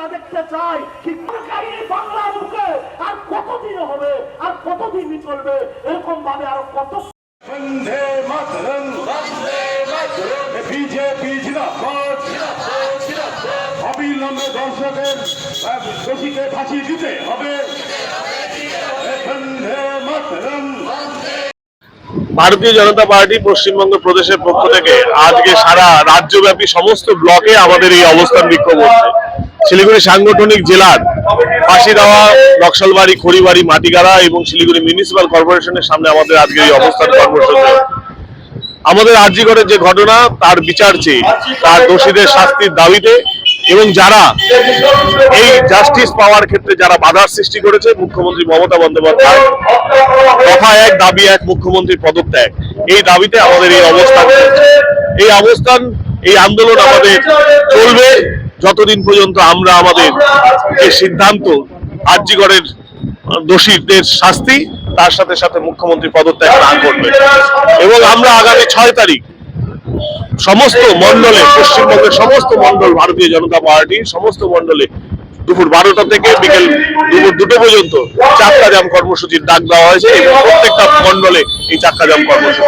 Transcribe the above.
চাই শিক্ষাকারী বাংলার বুকে আর কতদিন হবে আর কতদিন চলবে এরকম ভাবে আরও কত বন্দে মাতরম। বন্দে মাতরম। বিজেপি জিন্দাবাদ। অবিলম্বে দর্শকের দোষীকে ফাঁসি দিতে হবে। বন্দে মাতরম। ভারতীয় জনতা পার্টি পশ্চিমবঙ্গ প্রদেশের পক্ষ থেকে আজকে সারা রাজ্যব্যাপী সমস্ত ব্লকে আমাদের এই অবস্থান বিক্ষোভ হচ্ছে। শিলিগুড়ি সাংগঠনিক জেলার ফাঁসিদাওয়া নকশালবাড়ি, খড়িবাড়ি, মাটিগাড়া এবং শিলিগুড়ি মিউনিসিপাল কর্পোরেশনের সামনে আমাদের আজকে এই অবস্থান কর্মসূচি। আমাদের আর্যিকরের যে ঘটনা, তার বিচার চেয়ে, তার দোষীদের শাস্তির দাবিতে এবং যারা এই জাস্টিস পাওয়ার ক্ষেত্রে যারা বাধার সৃষ্টি করেছে, মুখ্যমন্ত্রী মমতা বন্দ্যোপাধ্যায়, দফা এক, দাবি এক মুখ্যমন্ত্রীর পদত্যাগ, এই দাবিতে আমাদের এই অবস্থান এই অবস্থান, এই আন্দোলন আমাদের চলবে। যতদিন পর্যন্ত আমরা আমাদের যে সিদ্ধান্ত আর্যিগড়ের দোষীদের শাস্তি, তার সাথে সাথে মুখ্যমন্ত্রী পদত্যাগ না করবে। এবং আমরা আগামী ছয় তারিখ সমস্ত মন্ডলে পশ্চিমবঙ্গের সমস্ত মন্ডল ভারতীয় জনতা পার্টির সমস্ত মন্ডলে দুপুর বারোটা থেকে বিকেল দুপুর দুটো পর্যন্ত চাক্কা জাম কর্মসূচির ডাক দেওয়া হয়েছে এবং প্রত্যেকটা মন্ডলে এই চাক্কা জাম কর্মসূচি